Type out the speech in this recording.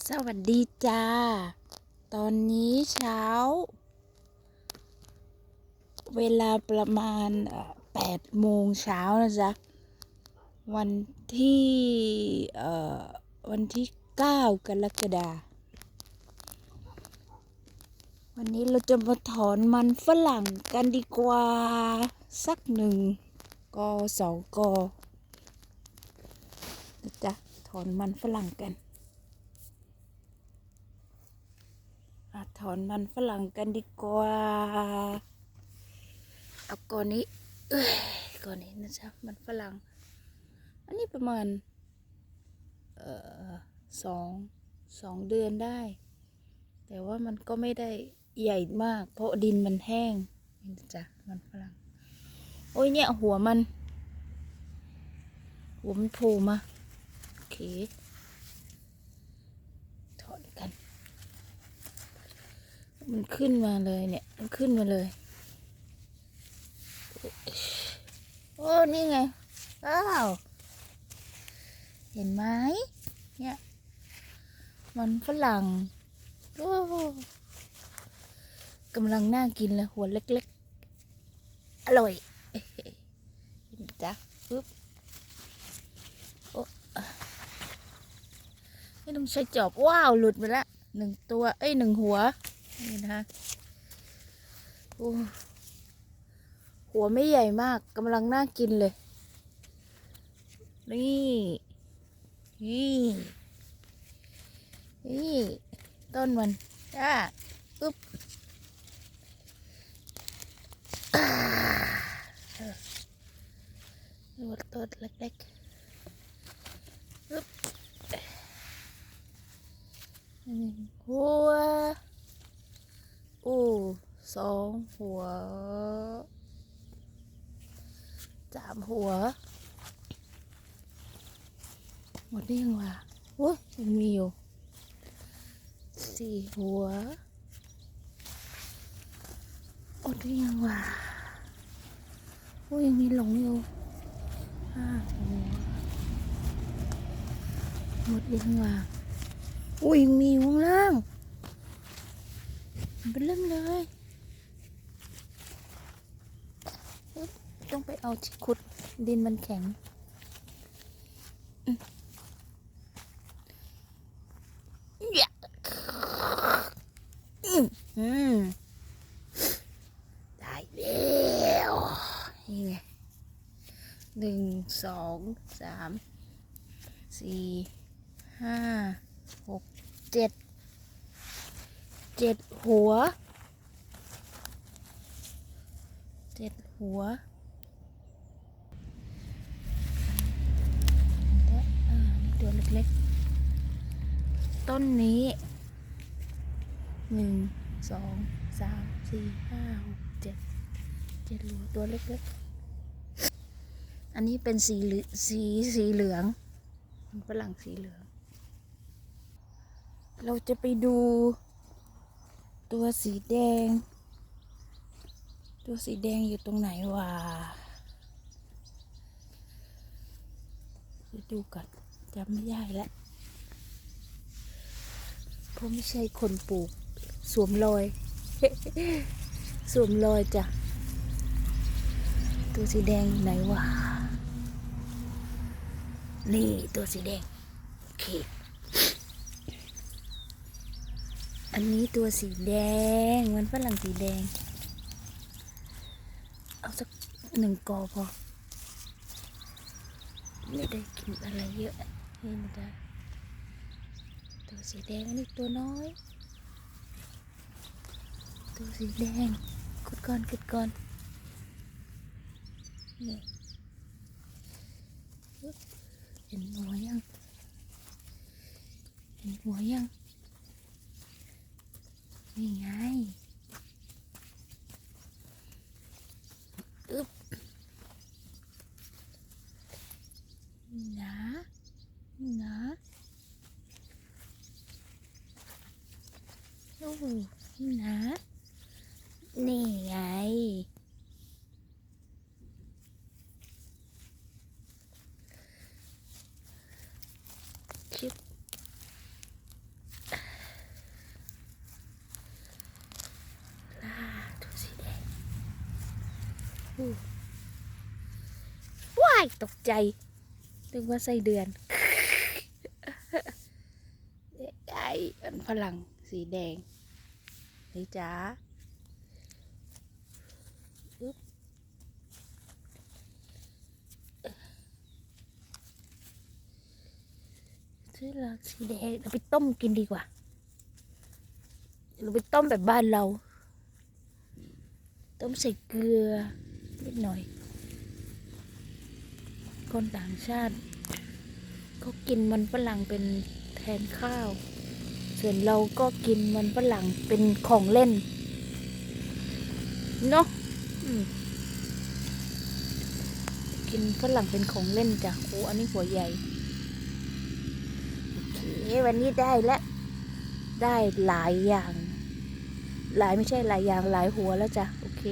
สวัสดีจ้า ตอนนี้เช้า เวลาประมาณแปดโมงเช้านะจ๊ะ วันที่วันที่เก้ากรกฎาวันนี้เราจะมาถอนมันฝรั่งกันดีกว่า สักหนึ่งกอสองกอนะจ๊ะ ถอนมันฝรั่งกัน อาถอนมันฝรั่งกันดีกว่า เอาก่อนนี้เอ้ยก่อนนี้นะจ๊ะมันฝรั่ง อันนี้ประมาณ เอ่อสองสองเดือนได้ แต่ว่ามันก็ไม่ได้ใหญ่มาก เพราะดินมันแห้งนี่นะจ๊ะมันฝรั่ง โอ้ยเนี่ยหัวมัน หัวมันโผล่มาโอเค ถอนกัน มันขึ้นมาเลยเนี่ย มันขึ้นมาเลย โอ้ นี่ไง อ้าว เห็นไหมเนี่ย มันฝรั่ง โอ้กำลังน่ากินเลยหัวเล็กๆ อร่อยจ้ะปึ๊บโอ้ไม่ต้องใช้จอบ ว้าว หลุดไปละหนึ่งตัว เอ้ยหนึ่งหัว นี่นะคะโอ้หัวไม่ใหญ่มากกำลังน่ากินเลย นี่ นี่ นี่ ต้นมันอะอึ๊บอ่าเออนี่ว่าต้นเล็กๆอึ๊บนึ่งหัว อู้สองหัวสามหัว หมดได้ยังวะโอ้ยังมีอยู่สี่หัวหมดได้ยังวะโอ้ยยังมีหลงอยู่ห้าหัวหมดได้ยังวะโอ้ยยังมีอยู่ข้างล่าง เป็นเริ่มเลยต้องไปเอาที่ขุดดินมันแข็งอืมอย่าอืมอืมได้แล้วนี่ไงหนึ่งสองสามสี่ห้าหกเจ็ด เจ็ดหัวเจ็ดหัวตัวเล็กๆ ต้นนี้หนึ่งสองสามสี่ห้าหกเจ็ดเจ็ดหัวตัวเล็กๆ อันนี้เป็นสีสีสีเหลืองมันฝรั่งสีเหลือง เราจะไปดู ตัวสีแดง ตัวสีแดงอยู่ตรงไหนวะดูกันจำไม่ได้แล้วเพราะไม่ใช่คนปลูก สวมรอย สวมรอยจ้ะ ตัวสีแดงอยู่ไหนวะนี่ตัวสีแดงโอเค อันนี้ตัวสีแดงมันฝรั่งสีแดง เอาสักหนึ่งกอพอ ไม่ได้กินอะไรเยอะเห็นจ้ะตัวสีแดงอันนี้ตัวน้อย ตัวสีแดงกดก่อนกดก่อนนี่เห็นหัวยัง เห็นหัวยัง นี่ไงอึ๊บนี่นะนี่นะโอ้นี่นะนี่ไงชิบ ว้ายตกใจนึกว่าไส้เดือนไอ้อันฝรั่งสีแดง นี่จ้าซื้อหลักสีแดงเราไปต้มกินดีกว่าเราไปต้มแบบบ้านเรา ต้มใส่เกลือ นิดหน่อย คนต่างชาติเขากินมันฝรั่งเป็นแทนข้าว ส่วนเราก็กินมันฝรั่งเป็นของเล่น เนาะกินฝรั่งเป็นของเล่นจ้ะโอ้อันนี้หัวใหญ่โอเควันนี้ได้แล้วได้หลายอย่าง หลายไม่ใช่หลายอย่างหลายหัวแล้วจ้ะ โอเค